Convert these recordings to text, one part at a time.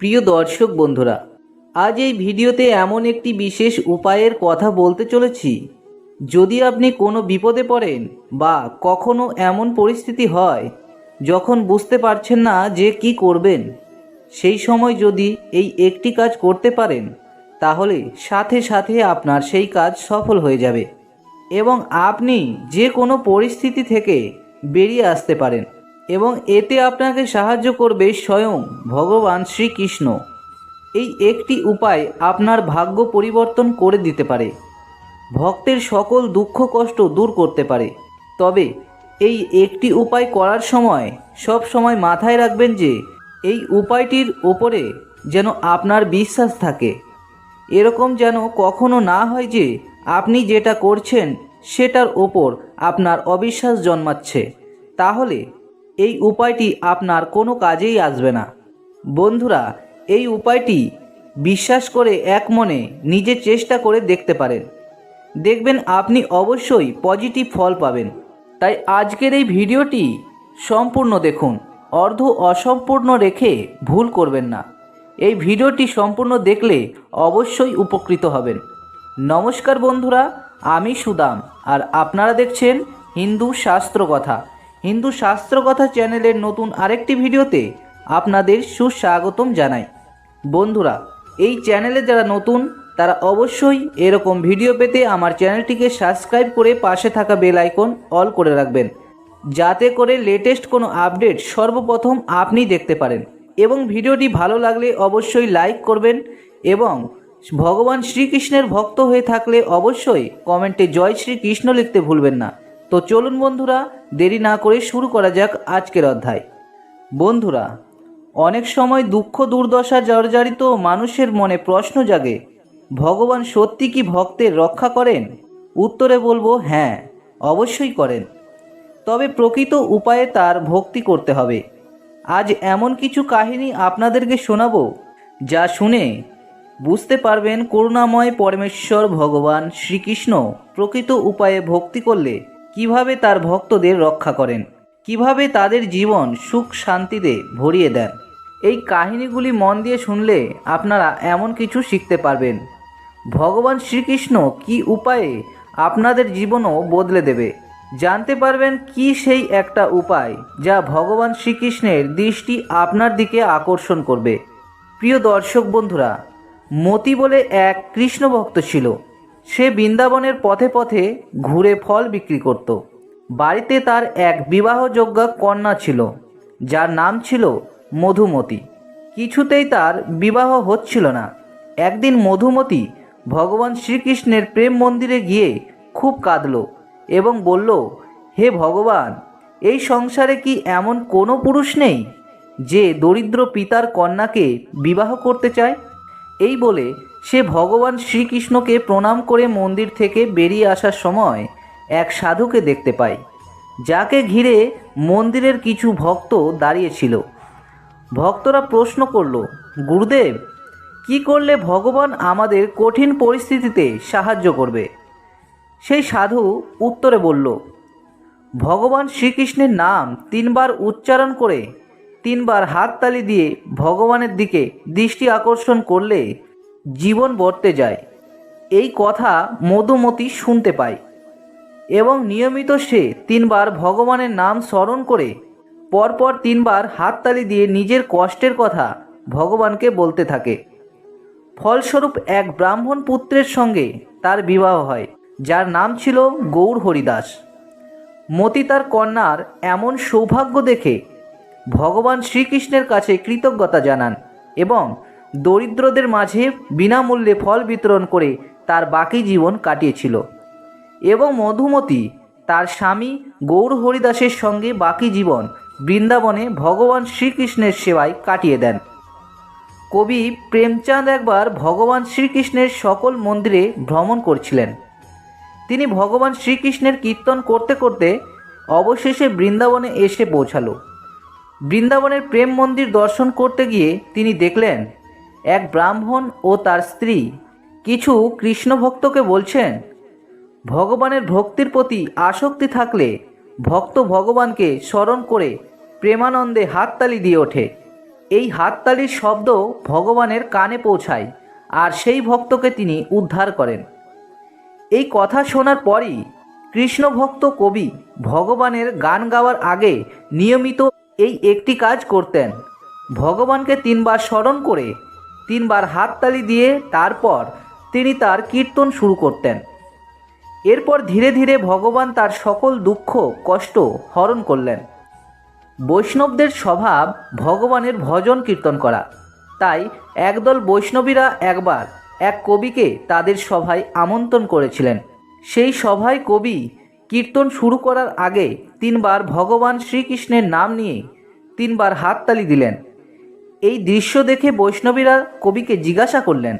প্রিয় দর্শক বন্ধুরা, আজ এই ভিডিওতে এমন একটি বিশেষ উপায়ের কথা বলতে চলেছি। যদি আপনি কোনো বিপদে পড়েন বা কখনো এমন পরিস্থিতি হয় যখন বুঝতে পারছেন না যে কি করবেন, সেই সময় যদি এই একটি কাজ করতে পারেন, তাহলে সাথে সাথে আপনার সেই কাজ সফল হয়ে যাবে এবং আপনি যে কোনো পরিস্থিতি থেকে বেরিয়ে আসতে পারেন। এবং এতে আপনাকে সাহায্য করবে স্বয়ং ভগবান শ্রীকৃষ্ণ। এই একটি উপায় আপনার ভাগ্য পরিবর্তন করে দিতে পারে। ভক্তের সকল দুঃখ কষ্ট দূর করতে পারে। তবে এই একটি উপায় করার সময় সব সময় মাথায় রাখবেন যে এই উপায়টির ওপরে যেন আপনার বিশ্বাস থাকে। এরকম যেন কখনো না হয় যে আপনি যেটা করছেন সেটার ওপর আপনার অবিশ্বাস জন্মাচ্ছে। তাহলে এই উপায়টি আপনার কোনো কাজেই আসবে না। বন্ধুরা, এই উপায়টি বিশ্বাস করে এক মনে নিজে চেষ্টা করে দেখতে পারেন। দেখবেন আপনি অবশ্যই পজিটিভ ফল পাবেন। তাই আজকের এই ভিডিওটি সম্পূর্ণ দেখুন। অর্ধ অসম্পূর্ণ রেখে ভুল করবেন না। এই ভিডিওটি সম্পূর্ণ দেখলে অবশ্যই উপকৃত হবেন। নমস্কার বন্ধুরা, আমি সুদাম। আর আপনারা দেখছেন হিন্দু শাস্ত্র কথা। হিন্দু শাস্ত্র কথা চ্যানেলের নতুন আরেকটি ভিডিওতে আপনাদের সুস্বাগতম জানাই। বন্ধুরা, এই চ্যানেলে যারা নতুন, তারা অবশ্যই এরকম ভিডিও পেতে আমার চ্যানেলটিকে সাবস্ক্রাইব করে পাশে থাকা বেল আইকন অল করে রাখবেন, যাতে করে লেটেস্ট কোনো আপডেট সর্বপ্রথম আপনি দেখতে পারেন। এবং ভিডিওটি ভালো লাগলে অবশ্যই লাইক করবেন এবং ভগবান শ্রীকৃষ্ণের ভক্ত হয়ে থাকলে অবশ্যই কমেন্টে জয় শ্রীকৃষ্ণ লিখতে ভুলবেন না। তো চলুন বন্ধুরা, দেরি না করে শুরু করা যাক আজকের অধ্যায়। বন্ধুরা, অনেক সময় দুঃখ দুর্দশা জর্জরিত মানুষের মনে প্রশ্ন জাগে, ভগবান সত্যি কি ভক্তের রক্ষা করেন? উত্তরে বলব হ্যাঁ অবশ্যই করেন। তবে প্রকৃত উপায়ে তার ভক্তি করতে হবে। আজ এমন কিছু কাহিনী আপনাদেরকে শোনাবো, যা শুনে বুঝতে পারবেন করুণাময় পরমেশ্বর ভগবান শ্রীকৃষ্ণ প্রকৃত উপায়ে ভক্তি করলে কীভাবে তার ভক্তদের রক্ষা করেন? কীভাবে তাদের জীবন সুখ শান্তিতে ভরিয়ে দেন? এই কাহিনীগুলি মন দিয়ে শুনলে আপনারা এমন কিছু শিখতে পারবেন। ভগবান শ্রীকৃষ্ণ কি উপায়ে আপনাদের জীবনও বদলে দেবে? জানতে পারবেন কি সেই একটা উপায় যা ভগবান শ্রীকৃষ্ণের দৃষ্টি আপনার দিকে আকর্ষণ করবে। প্রিয় দর্শক বন্ধুরা, মতি বলে এক কৃষ্ণ ভক্ত ছিল। সে বৃন্দাবনের পথে পথে ঘুরে ফল বিক্রি করত। বাড়িতে তার এক বিবাহযোগ্য কন্যা ছিল, যার নাম ছিল মধুমতি। কিছুতেই তার বিবাহ হচ্ছিল না। একদিন মধুমতি ভগবান শ্রীকৃষ্ণের প্রেম মন্দিরে গিয়ে খুব কাঁদল এবং বলল, হে ভগবান, এই সংসারে কি এমন কোনো পুরুষ নেই যে দরিদ্র পিতার কন্যাকে বিবাহ করতে চায়? এই বলে সে ভগবান শ্রীকৃষ্ণকে প্রণাম করে মন্দির থেকে বেরিয়ে আসার সময় এক সাধুকে দেখতে পায় যাকে ঘিরে মন্দিরের কিছু ভক্ত দাঁড়িয়েছিল। ভক্তরা প্রশ্ন করল, গুরুদেব, কি করলে ভগবান আমাদের কঠিন পরিস্থিতিতে সাহায্য করবে? সেই সাধু উত্তরে বলল, ভগবান শ্রীকৃষ্ণের নাম তিনবার উচ্চারণ করে তিনবার হাততালি দিয়ে ভগবানের দিকে দৃষ্টি আকর্ষণ করলে জীবন বর্তে যায়। এই কথা মধুমতি শুনতে পায় এবং নিয়মিত সে তিনবার ভগবানের নাম স্মরণ করে পরপর তিনবার হাততালি দিয়ে নিজের কষ্টের কথা ভগবানকে বলতে থাকে। ফলস্বরূপ এক ব্রাহ্মণ পুত্রের সঙ্গে তার বিবাহ হয়, যার নাম ছিল গৌর হরিদাস। মতি তার কন্যার এমন সৌভাগ্য দেখে ভগবান শ্রীকৃষ্ণের কাছে কৃতজ্ঞতা জানান এবং দরিদ্রদের মাঝে বিনামূল্যে ফল বিতরণ করে তার বাকি জীবন কাটিয়েছিল। এবং মধুমতি তার স্বামী গৌর হরিদাসের সঙ্গে বাকি জীবন বৃন্দাবনে ভগবান শ্রীকৃষ্ণের সেবায় কাটিয়ে দেন। কবি প্রেমচাঁদ একবার ভগবান শ্রীকৃষ্ণের সকল মন্দিরে ভ্রমণ করছিলেন। তিনি ভগবান শ্রীকৃষ্ণের কীর্তন করতে করতে অবশেষে বৃন্দাবনে এসে পৌঁছালো। বৃন্দাবনের প্রেম মন্দির দর্শন করতে গিয়ে তিনি দেখলেন এক ব্রাহ্মণ ও তার স্ত্রী। কিছু কৃষ্ণ ভক্তকে বলছেন, ভগবানের ভক্তির প্রতি আসক্তি থাকলে ভক্ত ভগবানকে স্মরণ করে প্রেমানন্দে হাততালি দিয়ে ওঠে। এই হাততালির শব্দ ভগবানের কানে পৌঁছায় আর সেই ভক্তকে তিনি উদ্ধার করেন। এই কথা শোনার পরই কৃষ্ণ ভক্ত কবি ভগবানের গান গাওয়ার আগে নিয়মিত এই একটি কাজ করতেন। ভগবানকে তিনবার স্মরণ করে তিনবার হাততালি দিয়ে তারপর তিনি তার কীর্তন শুরু করতেন। এরপর ধীরে ধীরে ভগবান তার সকল দুঃখ, কষ্ট হরণ করলেন। বৈষ্ণবদের স্বভাব ভগবানের ভজন কীর্তন করা। তাই একদল বৈষ্ণবীরা একবার এক কবিকে তাদের সভায় আমন্ত্রণ করেছিলেন। সেই সভায় কবি কীর্তন শুরু করার আগে তিনবার ভগবান শ্রীকৃষ্ণের নাম নিয়ে তিনবার হাততালি দিলেন। এই দৃশ্য দেখে বৈষ্ণবীরা কবিকে জিজ্ঞাসা করলেন,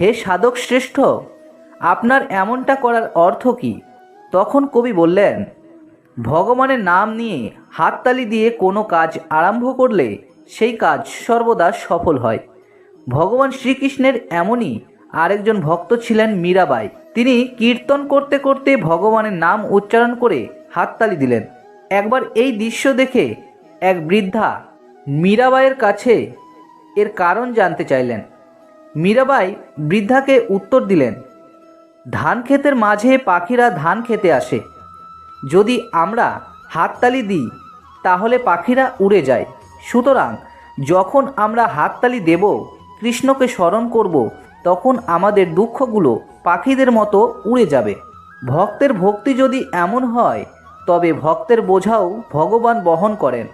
হে সাধক শ্রেষ্ঠ, আপনার এমনটা করার অর্থ কি? তখন কবি বললেন, ভগবানের নাম নিয়ে হাততালি দিয়ে কোনো কাজ আরম্ভ করলে সেই কাজ সর্বদা সফল হয়। ভগবান শ্রীকৃষ্ণের এমনই আরেকজন ভক্ত ছিলেন মীরাবাই। তিনি কীর্তন করতে করতে ভগবানের নাম উচ্চারণ করে হাততালি দিলেন। একবার এই দৃশ্য দেখে এক বৃদ্ধা মীরাবাইয়ের কাছে এর কারণ জানতে চাইলেন। মীরাবাই বৃদ্ধাকে উত্তর দিলেন, ধান ক্ষেতের মাঝে পাখিরা ধান খেতে আসে। যদি আমরা হাততালি দিই, তাহলে পাখিরা উড়ে যায়। সুতরাং যখন আমরা হাততালি দেব, কৃষ্ণকে স্মরণ করব, তখন আমাদের দুঃখগুলো পাখিদের মতো উড়ে যাবে। ভক্তের ভক্তি যদি এমন হয়, তবে ভক্তের বোঝাও ভগবান বহন করেন।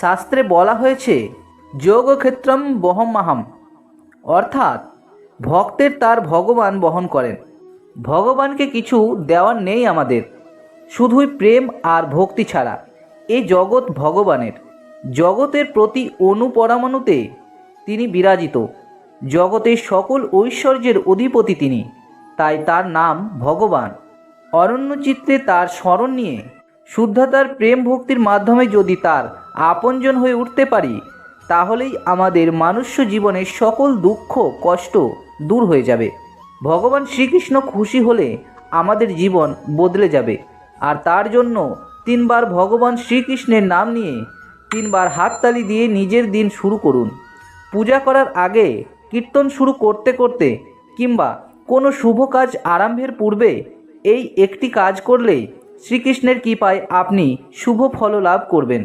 শাস্ত্রে বলা হয়েছে, যোগক্ষেত্রম বহমাহাম অর্থাৎ, ভক্তের তার ভগবান বহন করেন। ভগবানকে কিছু দেওয়ার নেই আমাদের। শুধুই প্রেম আর ভক্তি ছাড়া। এ জগৎ ভগবানের। জগতের প্রতি অনুপরমাণুতে তিনি বিরাজিত। জগতের সকল ঐশ্বর্যের অধিপতি তিনি। তাই তার নাম ভগবান। অরণ্য চিত্রে তার স্মরণ নিয়ে, শুদ্ধতার প্রেম ভক্তির মাধ্যমে যদি তার আপনজন হয়ে উঠতে পারি, তাহলেই আমাদের মানুষ্য জীবনের সকল দুঃখ, কষ্ট দূর হয়ে যাবে। ভগবান শ্রীকৃষ্ণ খুশি হলে আমাদের জীবন বদলে যাবে। আর তার জন্য তিনবার ভগবান শ্রীকৃষ্ণের নাম নিয়ে তিনবার হাততালি দিয়ে নিজের দিন শুরু করুন। পূজা করার আগে কীর্তন শুরু করতে করতে কিংবা কোনো শুভ কাজ আরম্ভের পূর্বে এই একটি কাজ করলেই শ্রীকৃষ্ণের কৃপায় আপনি শুভ ফল লাভ করবেন।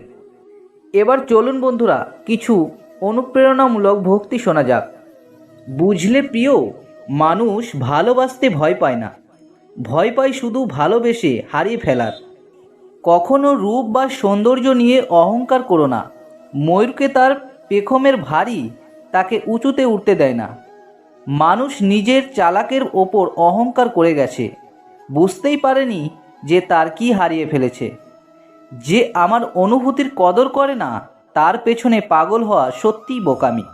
এবার চলুন বন্ধুরা, কিছু অনুপ্রেরণামূলক ভক্তি শোনা যাক। বুঝলে প্রিয়, মানুষ ভালোবাসতে ভয় পায় না। ভয় পায় শুধু ভালোবেসে হারিয়ে ফেলার। কখনো রূপ বা সৌন্দর্য নিয়ে অহংকার করো না। ময়ূরকে তার পেখমের ভারী তাকে উঁচুতে উঠতে দেয় না। মানুষ নিজের চালাকের ওপর অহংকার করে গেছে। বুঝতেই পারেনি যে তার কি হারিয়ে ফেলেছে। যে আমার অনুভূতির কদর করে না, তার পেছনে পাগল হওয়া সত্যিই বোকামি।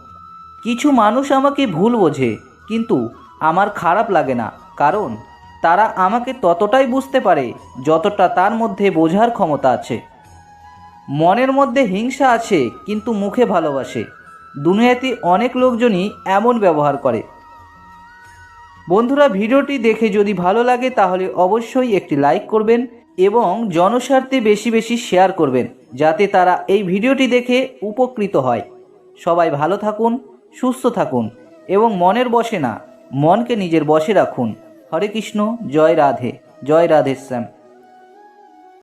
কিছু মানুষ আমাকে ভুল বোঝে, কিন্তু আমার খারাপ লাগে না, কারণ তারা আমাকে ততটাই বুঝতে পারে যতটা তার মধ্যে বোঝার ক্ষমতা আছে। মনের মধ্যে হিংসা আছে, কিন্তু মুখে ভালোবাসে। দুনিয়াতে অনেক লোকজনই এমন ব্যবহার করে। বন্ধুরা, ভিডিওটি দেখে যদি ভালো লাগে, তাহলে অবশ্যই একটি লাইক করবেন এবং জনস্বার্থে বেশি বেশি শেয়ার করবেন, যাতে তারা এই ভিডিওটি দেখে উপকৃত হয়। সবাই ভালো থাকুন, সুস্থ থাকুন এবং মনের বসে না, মনকে নিজের বসে রাখুন। হরে কৃষ্ণ, জয় রাধে জয় রাধে শ্যাম